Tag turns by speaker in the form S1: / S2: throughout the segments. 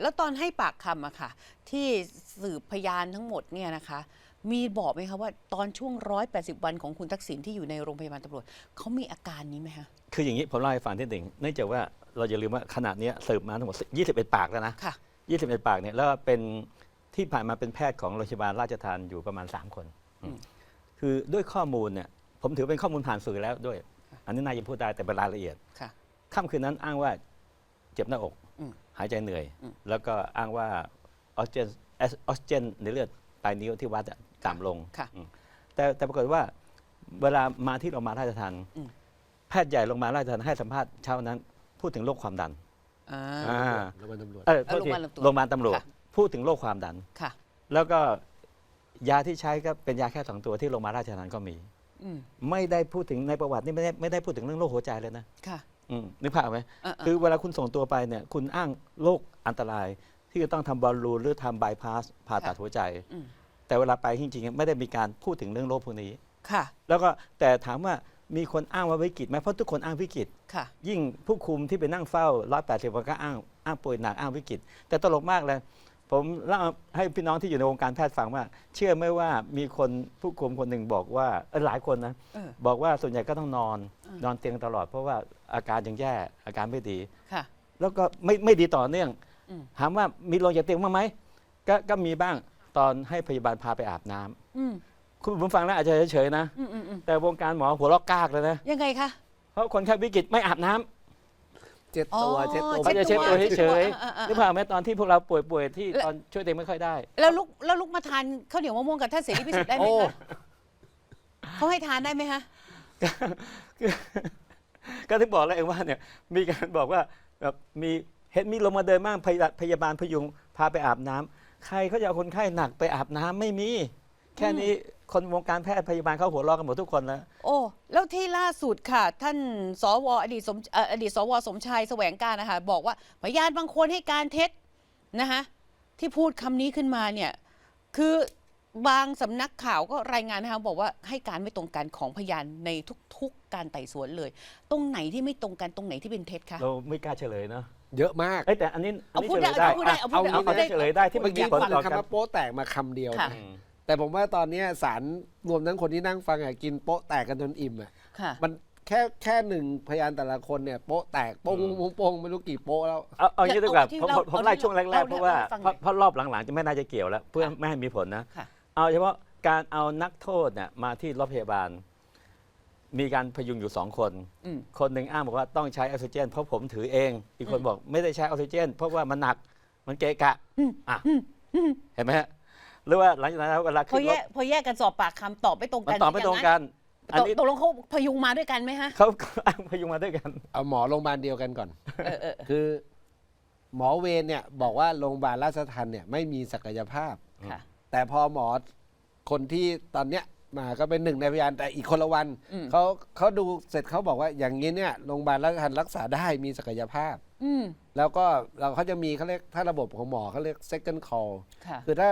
S1: แล้วตอนให้ปากคำอะค่ะ ที่สืบพยานทั้งหมดเนี่ยนะคะ มีบอกไหมคะว่าตอนช่วง 180 วันของคุณทักษิณที่อยู่ในโรงพยาบาลตำรวจเขามีอาการนี้ไหมคะ
S2: คืออย่างนี้ผมเล่าให้ฟังที่หนึ่งเนื่องจากว่าเราอย่าลืมว่าขนาดนี้ยสืบมาทั้งหมด 21 ปากแล้วนะ
S1: ค่ะ
S2: 21 ปากเนี่ยแล้วเป็นที่ผ่านมาเป็นแพทย์ของโรงพยาบาลราชทานอยู่ประมาณ 3 คนอืมคือด้วยข้อมูลเนี่ยผมถือเป็นข้อมูลผ่านสื่อแล้วด้วย อันนี้นายจะพูดได้แต่เป็นรายละเอียด
S1: ค่ะ
S2: ค่ำคืนนั้นอ้างว่าเจ็บหน้าอก
S1: อืม
S2: หายใจเหนื่อย
S1: อืม
S2: แล้วก็อ้างว่าออกซิเจนออกซิเจนในเลือดปลายนิ้วที่วัดอะต่ำลง
S1: ค่ะ
S2: อืมแต่แต่ปรากฏว่าเวลามาที่โรงพยาบาลราชทัน
S1: อืม
S2: แพทย์ใหญ่โรงพยาบาลราชทันให้สัมภาษณ์เช้านั้น พูดถึงโรคความดัน
S1: อ่า
S2: อ่า
S3: โรงพยาบาลตำรวจ
S2: เออโทษที
S1: โรงพยาบาลตำรวจ
S2: โรงพยาบาลตำรวจ
S1: ค่ะ
S2: พูดถึงโรคความดัน
S1: ค่ะ
S2: แล้วก็ยาที่ใช้ก็เป็นยาแค่สองตัวที่โรงพยาบาลราชทันก็มี
S1: อืม
S2: ไม่ได้พูดถึงในประวัตินี่ไม่ได้ไม่ได้พูดถึงเรื่องโรคหัวใจเลยนะ
S1: ค่ะ
S2: อืมนึกภาพไหม
S1: เออเออ
S2: คือเวลาคุณส่งตัวไปเนี่ย คุณอ้างโรคอันตราย ที่จะต้องทำบอลลูนหรือทำบายพาสผ่าตัดหัวใจ
S1: อืม
S2: แต่เวลาไปจริงๆไม่ได้มีการพูดถึงเรื่องโรคพวกนี้
S1: ค่ะ
S2: แล้วก็แต่ถามว่ามีคนอ้างว่าวิกฤตไหมเพราะทุกคนอ้างวิกฤต
S1: ค่ะ
S2: ยิ่งผู้คุมที่ไปนั่งเฝ้าร้อยแปดสิบวันก็อ้างอ้างป่วยหนักอ้างวิกฤต แต่ตลกมากเลย ผมเล่าให้พี่น้องที่อยู่ในวงการแพทย์ฟังว่า เชื่อไหมว่ามีคนผู้คุมคนหนึ่งบอกว่าเออหลายคนนะ
S1: เออ
S2: บอกว่าส่วนใหญ่ก็ต้องนอน
S1: อืม
S2: นอนเตียงตลอด เพราะว่าอาการยังแย่อาการไม่ดี
S1: ค่ะ
S2: แล้วก็ไม่ไม่ดีต่อเนื่อง
S1: อืม
S2: ถามว่ามีลงจากเตียงบ้างไหมก็ก็มีบ้างตอนให้พยาบาลพาไปอาบน้ำ
S1: อืม
S2: คุณผมฟังแล้วอาจจะเฉยๆนะ
S1: อืมอืมอืม
S2: แต่วงการหมอหัวลอกกากเลยนะ
S1: ยังไงคะ
S2: เพราะคนไข้วิกฤตไม่อาบน้ำ
S3: เจ็ดตัว
S1: อ๋อ
S3: เจ็ดตัว
S2: เขาจะเช็ดตัวเฉย
S1: อ่าอ่าอ่า
S2: ๆนึกภาพไหมตอนที่พวกเราป่วยๆที่
S1: แล้ว
S2: ตอนช่วยตัวเองไม่ค่อยได้
S1: แล้วลุกแล้วลุกมาทานข้าวเหนียวมะม่วงกับท่านเสรีพิสุทธิ์ได้ไหม
S3: โอ้
S1: คะเขาให้ทานได้ไหมคะ
S2: ก็ถึงบอกแล้วเองว่าเนี่ยมีการบอกว่าแบบมีเห็นมีลงมาเดินบ้างพยาพยาบาลพยุงพาไปอาบน้ำใครเขาจะเอาคนไข้หนักไปอาบน้ำไม่มี แค่นี้ คนวงการแพทย์พยาบาลเขาหัวเราะกันหมดทุกคนแล้ว
S1: โอ้แล้วที่ล่าสุดค่ะ ท่านสวอดีตสมเอ่ออดีตสวสมชายแสวงการนะคะบอกว่าพยานบางคนให้การเท็จนะคะที่พูดคำนี้ขึ้นมาเนี่ยคือบางสำนักข่าวก็รายงานนะคะบอกว่าให้การไม่ตรงกันของพยานในทุกๆ การไต่สวนเลย ตรงไหนที่ไม่ตรงกันตรงไหนที่เป็นเท็จคะ
S2: เราไม่กล้าเฉลยเนาะ
S3: เยอะมาก
S2: เอ้ยแต่อันนี้อัน
S1: เอา
S2: นี้
S1: พูด
S2: เฉล
S1: ได้
S2: ยได้
S1: เอาพูดได้
S2: อะ
S1: เอาพูดได้
S3: เอา
S1: เอาพูดได้
S2: เฉลยได้ที่
S3: เมื่
S2: เมื่
S3: อ
S2: อกี้
S3: กี้
S2: ผล
S3: ฟัง
S2: ต่อกัน
S3: คำว่าโป๊ะแตกมาคำเดียว
S1: ค่ะ
S3: นะ
S2: อืม
S3: แต่ผมว่าตอนเนี้ยสารรวมทั้งคนที่นั่งฟังอะกินโป๊ะแตกกันจนอิ่มอะ
S1: ค่ะ
S3: มันแค่แค่หนึ่งพยานแต่ละคนเนี่ยโป๊ะแตกโป้ง
S2: อืม
S3: โป้งโป้งไม่รู้กี่โป๊ะแล้ว
S2: เอาเอาอย่างนี้ดีกว่า
S1: เอาที่
S2: ผม
S1: เรา
S2: ผมผมไล่
S1: เอาที่
S2: ช่วงแร
S1: เรา
S2: กๆเพราะว่า
S1: เอาให้ฟังห
S2: เพ
S1: น่อย
S2: ราะเพราะรอบหลังๆ จะไม่น่าจะเกี่ยวแล้ว เพื่อ
S1: ค่ะ
S2: ไม่ให้มีผลนะ
S1: ค่ะ
S2: เอาเฉพาะการเอานักโทษเนี่ยมาที่โรงพยาบาล มีการพยุงอยู่สองคน
S1: อืม
S2: คนหนึ่งอ้างบอกว่าต้องใช้ออกซิเจน เพราะผมถือเอง อีกคน
S1: อืม
S2: บอกไม่ได้ใช้ออกซิเจน เพราะว่ามันหนักมันเกะกะอะเห็นไหมฮะ หรือว่าหลังจากนั้นเวลา
S1: พอ
S2: ขึ้น
S1: แย
S2: รถ
S1: กพอแยกกันสอบปากคำตอบไม่ตรง
S2: มั
S1: กัน
S2: นตอบไม่ตรงกัน อัน
S1: ตก
S2: นี้
S1: ตกลงเขาพยุงมาด้วยกันไหมฮะ
S2: เขาเขาอ้างพยุงมาด้วยกัน
S3: เอาหมอโรงพยาบาลเดียวกันก่อน
S1: เออเออ
S3: คือหมอเวรเนี่ยบอกว่าโรงพยาบาลราชทันเนี่ยไม่มีศักยภาพ
S1: ค่ะ
S3: แต่พอหมอคนที่ตอนเนี้ยมาก็เป็นหนึ่งในพยานแต่อีกคนละวัน
S1: อืม
S3: เขาเขาดูเสร็จเขาบอกว่าอย่างนี้เนี่ยโรงพยาบาลราชทันรักษาได้มีศักยภาพ
S1: อืม
S3: แล้วก็เราเขาจะมีเขาเรียกถ้าระบบของหมอเขาเรียก second call
S1: ค่ะ
S3: คือถ้า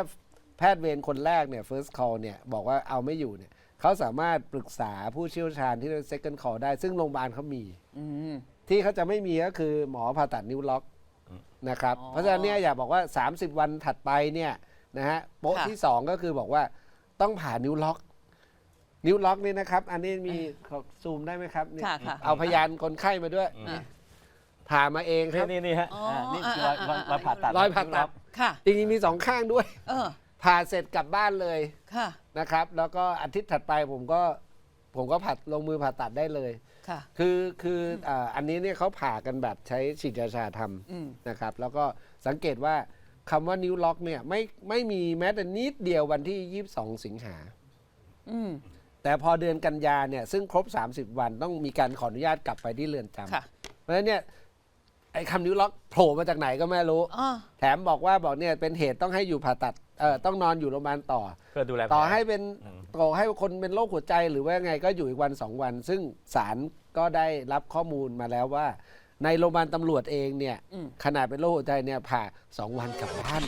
S3: แพทย์เวรคนแรกเนี่ย first call เนี่ย บอกว่าเอาไม่อยู่เนี่ย เขาสามารถปรึกษาผู้เชี่ยวชาญที่เรียก second call ได้ ซึ่งโรงพยาบาลเขามี
S1: อืม
S3: ที่เขาจะไม่มีก็คือหมอผ่าตัดนิ้วล็อกนะครับ
S1: อ๋อ
S3: เพราะฉะนั้นเนี่ยอย่าบอกว่า 30 วันถัดไปเนี่ยนะฮะโป๊ะ
S1: ค่ะ
S3: ที่ 2 ก็คือบอกว่าต้องผ่านิ้วล็อก นิ้วล็อกนี่นะครับ อันนี้มีขอซูมได้ไหมครับเนี่ย
S1: ค่ะค่ะ
S3: เอาพยานคนไข้มาด้วย
S1: อะ
S3: ผ่ามาเองค
S2: นี่
S3: รับ
S2: นี่นี่ฮะ
S1: อ๋ออ่า
S2: นี่
S1: อ่า
S2: รอยรอยรอยผ่าตัด
S3: รอยผ่าตัด
S1: ค่ะ
S3: จริงๆมีสองข้างด้วย
S1: เออ
S3: ผ่าเสร็จกลับบ้านเลย
S1: ค่ะ
S3: นะครับ แล้วก็อาทิตย์ถัดไปผมก็ผมก็ผัดลงมือผ่าตัดได้เลย
S1: ค่ะ
S3: คือคืออ่าอันนี้เนี่ยเขาผ่ากันแบบใช้ฉีดยาชาท
S1: อืมำ
S3: นะครับ แล้วก็สังเกตว่าคำว่านิ้วล็อกเนี่ยไม่ไม่มีแม้แต่นิดเดียววันที่ 22 สิงหา
S1: อืม
S3: แต่พอเดือนกันยาเนี่ยซึ่งครบ 30 วันต้องมีการขออนุญาตกลับไปที่เรือนจำ
S1: ค่ะ
S3: เพราะฉะนั้นเนี่ย ไอ้คำนิ้วล็อกโผล่มาจากไหนก็ไม่รู้
S1: อ๋อ
S3: แถมบอกว่าบอกเนี่ยเป็นเหตุต้องให้อยู่ผ่าตัดเอ่อต้องนอนอยู่โรงพยาบาลต่อ
S2: เพื่อดูแล
S3: ต่อ
S2: แผล
S3: ให้เป็น
S2: อืม
S3: ต่อให้คนเป็นโรคหัวใจหรือว่าไงก็อยู่อีกวันสองวัน ซึ่งศาลก็ได้รับข้อมูลมาแล้วว่า ในโรงพยาบาลตำรวจเองเนี่ย
S1: อืม
S3: ขนาดเป็นโรคหัวใจเนี่ยผ่าสองวันกลับบ้าน